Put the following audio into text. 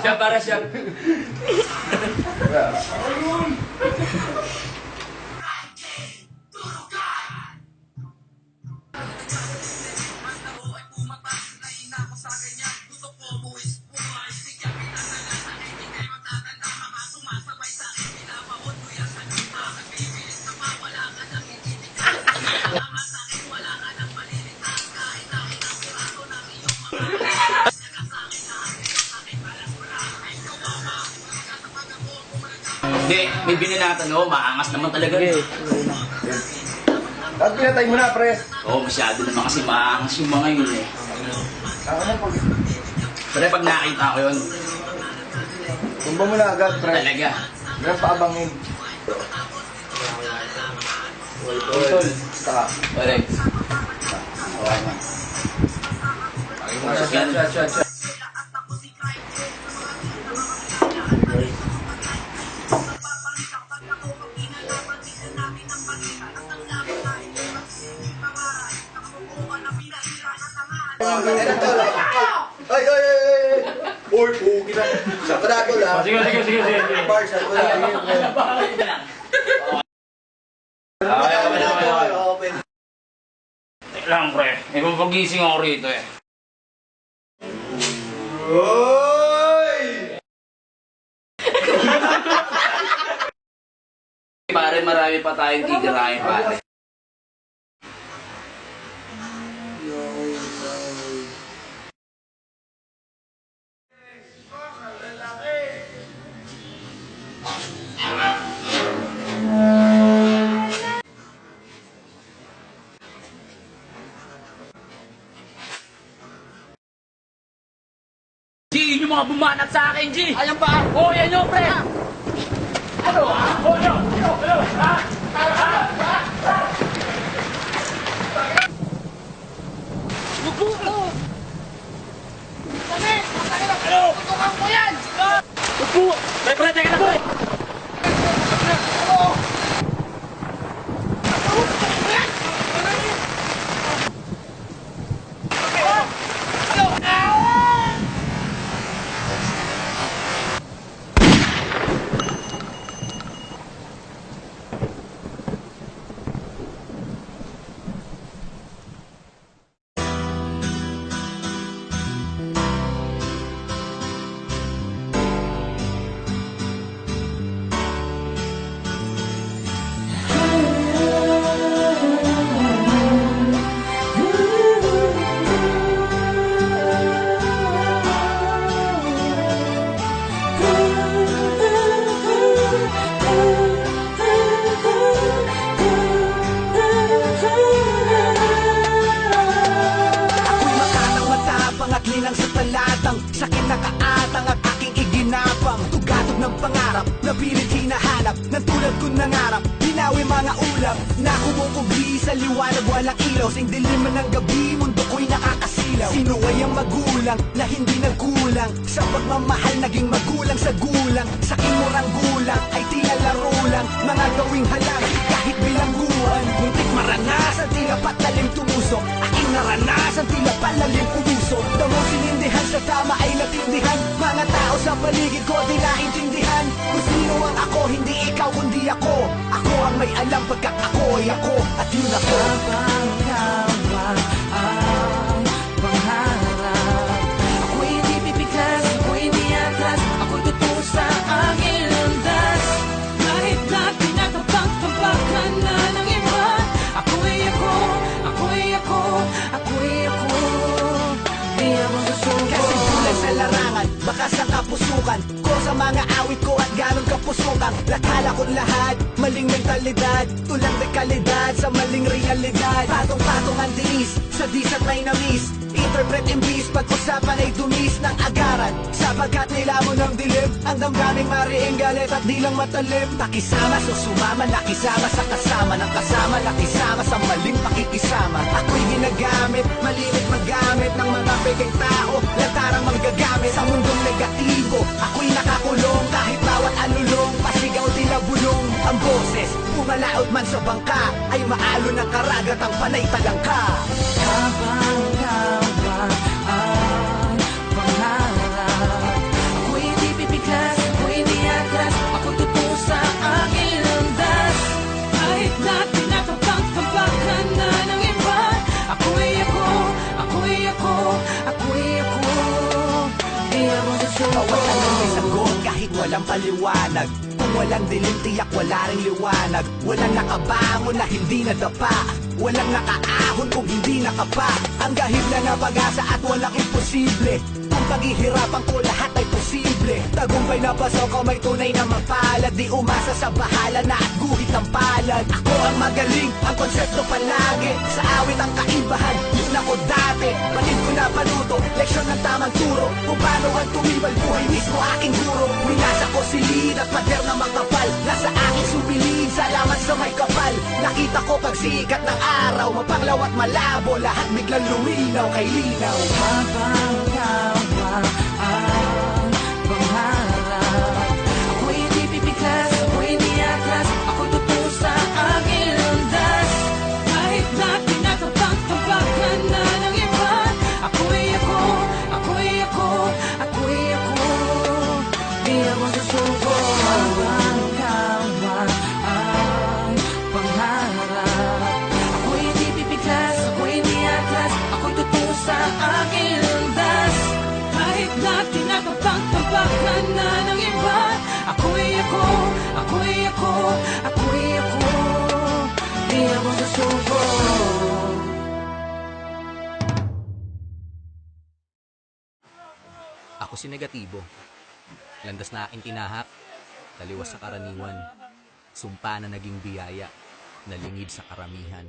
Siap, Baras, siap. Hindi, may binilatan no, maangas naman talaga. At pinatay mo na, pre. Oo, masyado naman kasi maangas yung mga yun eh. Ako na pag... Pero pag nakita ko yun, Tumba mo na agad, pre. talaga. Meron pa abangin. Tol, saka. Correct. Okay na. Yan. Ay, ay, ay, ay! Uy, pugi na. Sa kadako lang. Sige, sige, sige, sige. Bar, sa kadako lang. Okay, okay, okay, okay. Lang, pre. May papagising ako rito eh. Uy! Pare, marami pa tayong titirahin, pare. Mga bumanat sa akin, G! Ayan ba? Oo, oh, yan yung pre! Ano? Oh, Tugatog ng pangarap. Na pilit hinahanap. Ng tulad kong nangarap. Binawi mga ulap Na kumukubli sa liwanag. Walang ilaw. Sing dilim ng gabi mundo ko'y nakakasilaw. Sino ay ang magulang na hindi nagkulang? Sa pagmamahal naging magulang sa gulang. Sa kimurang gulang ay tila laro lang. Mga gawing halang kahit bilangguan. Muntik maranasan tila patalim tumusok. Aking naranasan tila palalim pumusok paligid ko di naintindihan. Kung sino ang ako, hindi ikaw kundi ako. Ako ang may alam pagkat ako ay ako At yun ako. Ako'y kapusukan Lakala ko lahat, maling mentalidad. Tulang dekalidad sa maling realidad. Patong-patong ang dinis, sa disat may namis Interpret imbis, pag-usapan ay dumis ng agaran. Sapagkat nilamon ng dilim Ang damdaming mariing galit at di lang matalim Pakisama, so sumama, nakisama sa kasama. Ng kasama, nakisama sa maling pakikisama. Ako'y ginagamit, malimit magamit Ng mga peking tao, bangka Ay maalo ng karagat ang panay tagangka Habang habang ang pangarap? Ako'y hindi bibiglas, ako'y hindi atras Ako totoo sa aking landas Kahit na tinatapang-tapakan na ng iba Ako'y ako, ako'y ako, ako'y ako. Di ako susuko walang paliwanag. Kung walang dilim tiyak wala ring liwanag. Walang nakabangon na hindi nadapa Walang nakaahon kung hindi nakapa. Ang gahib na na pag-asa at walang imposible. Kung paghihirapan ko lahat ay posible. Tagumpay na pasaw ko may tunay na mapalad. Di umasa sa bahala na at guhit ang palad. Ako ang magaling, ang konsepto palagi. Sa awit ang kaibahan, yun ako dati. Batid ko na panuto, leksyon ng tamang turo. Kung paano ang tumibay buhay mismo aking guro. Winasa ko silid at pader na makapal Nakita ko pagsikat ng araw Mapanglaw at malabo, lahat biglang luminaw kay linaw Habang kawa ang pangarap Ako'y hindi pipiglas, ako'y hindi atras Ako'y totoo sa aking landas Kahit na tinatabak-tabakan na ng iba Ako'y ako, ako'y ako, ako'y ako Di ako susuko Ako si negatibo. Landas na aking tinahak. Taliwas sa karaniwan. Sumpa na naging biyaya. Nalingid sa karamihan.